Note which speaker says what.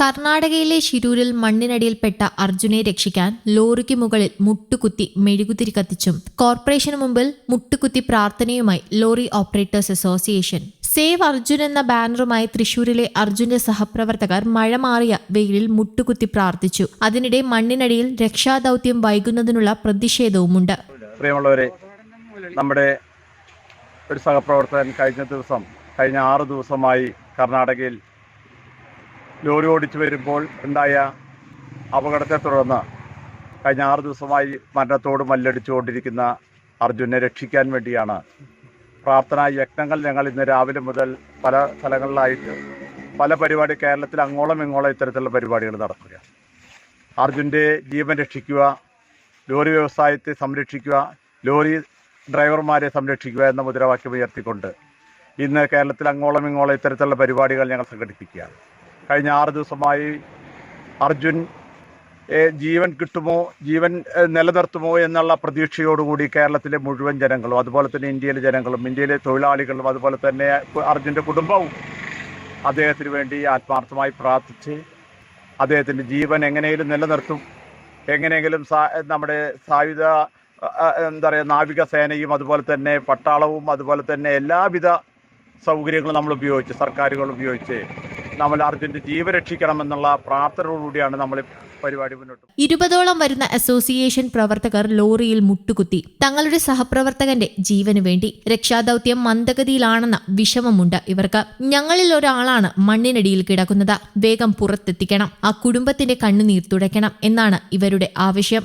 Speaker 1: കർണാടകയിലെ ശിരൂരിൽ മണ്ണിനടിയിൽപ്പെട്ട അർജുനെ രക്ഷിക്കാൻ ലോറിക്ക് മുകളിൽ മുട്ടുകുത്തി മെഴുകുതിരി കത്തിച്ചും കോർപ്പറേഷന് മുമ്പിൽ മുട്ടുകുത്തി പ്രാർത്ഥനയുമായി lorry operators association. Save Arjun എന്ന ബാനറുമായി തൃശൂരിലെ അർജുന്റെ സഹപ്രവർത്തകർ മഴ മാറിയ വെയിലിൽ മുട്ടുകുത്തി പ്രാർത്ഥിച്ചു. അതിനിടെ മണ്ണിനടിയിൽ രക്ഷാദൗത്യം വൈകുന്നതിനുള്ള പ്രതിഷേധവുമുണ്ട്.
Speaker 2: പ്രിയമുള്ളവരെ നമ്മുടെ ഒരു സഹപ്രവർത്തകൻ കഴിഞ്ഞ ദിവസം കഴിഞ്ഞ ആറ് ദിവസമായി കർണാടകയിൽ ലോറി ഓടിച്ചു വരുമ്പോൾ ഉണ്ടായ അപകടത്തെ തുടർന്ന് കഴിഞ്ഞ ആറ് ദിവസമായി മരണത്തോട് മല്ലടിച്ചുകൊണ്ടിരിക്കുന്ന അർജുനെ രക്ഷിക്കാൻ വേണ്ടിയാണ് പ്രാർത്ഥനാ യജ്ഞങ്ങൾ ഞങ്ങൾ ഇന്ന് രാവിലെ മുതൽ പല സ്ഥലങ്ങളിലായിട്ട് പല പരിപാടി കേരളത്തിൽ അങ്ങോളം ഇങ്ങോളം ഇത്തരത്തിലുള്ള പരിപാടികൾ നടക്കുക അർജുന്റെ ജീവൻ രക്ഷിക്കുക ലോറി വ്യവസായത്തെ സംരക്ഷിക്കുക ലോറി ഡ്രൈവർമാരെ സംരക്ഷിക്കുക എന്ന മുദ്രാവാക്യം ഉയർത്തിക്കൊണ്ട് ഇന്ന് കേരളത്തിൽ അങ്ങോളം ഇങ്ങോളം ഇത്തരത്തിലുള്ള പരിപാടികൾ ഞങ്ങൾ സംഘടിപ്പിക്കുകയാണ്. കഴിഞ്ഞ ആറ് ദിവസമായി അർജുൻ ജീവൻ കിട്ടുമോ ജീവൻ നിലനിർത്തുമോ എന്നുള്ള പ്രതീക്ഷയോടുകൂടി കേരളത്തിലെ മുഴുവൻ ജനങ്ങളും അതുപോലെ തന്നെ ഇന്ത്യയിലെ ജനങ്ങളും ഇന്ത്യയിലെ തൊഴിലാളികളും അതുപോലെ തന്നെ അർജുന്റെ കുടുംബവും അദ്ദേഹത്തിന് വേണ്ടി ആത്മാർത്ഥമായി പ്രാർത്ഥിച്ച് അദ്ദേഹത്തിന്റെ ജീവൻ എങ്ങനെയെങ്കിലും നിലനിർത്തും. എങ്ങനെയെങ്കിലും നമ്മുടെ സായുധ എന്താ പറയുക നാവികസേനയും അതുപോലെ തന്നെ പട്ടാളവും അതുപോലെ തന്നെ എല്ലാവിധ സൗകര്യങ്ങളും നമ്മൾ ഉപയോഗിച്ച് സർക്കാരുകൾ ഉപയോഗിച്ച് നമ്മൾ അർജുന്റെ ജീവ രക്ഷിക്കണമെന്നുള്ള പ്രാർത്ഥനയോടുകൂടിയാണ് നമ്മൾ പരിപാടി മുന്നോട്ട്
Speaker 1: ഇരുപതോളം വരുന്ന അസോസിയേഷൻ പ്രവർത്തകർ ലോറിയിൽ മുട്ടുകുത്തി തങ്ങളുടെ സഹപ്രവർത്തകന്റെ ജീവന് വേണ്ടി. രക്ഷാദൌത്യം മന്ദഗതിയിലാണെന്ന വിഷമമുണ്ട് ഇവർക്ക്. ഞങ്ങളിൽ ഒരാളാണ് മണ്ണിനടിയിൽ കിടക്കുന്നത്. വേഗം പുറത്തെത്തിക്കണം. ആ കുടുംബത്തിന്റെ കണ്ണുനീർ തുടയ്ക്കണം എന്നാണ് ഇവരുടെ ആവശ്യം.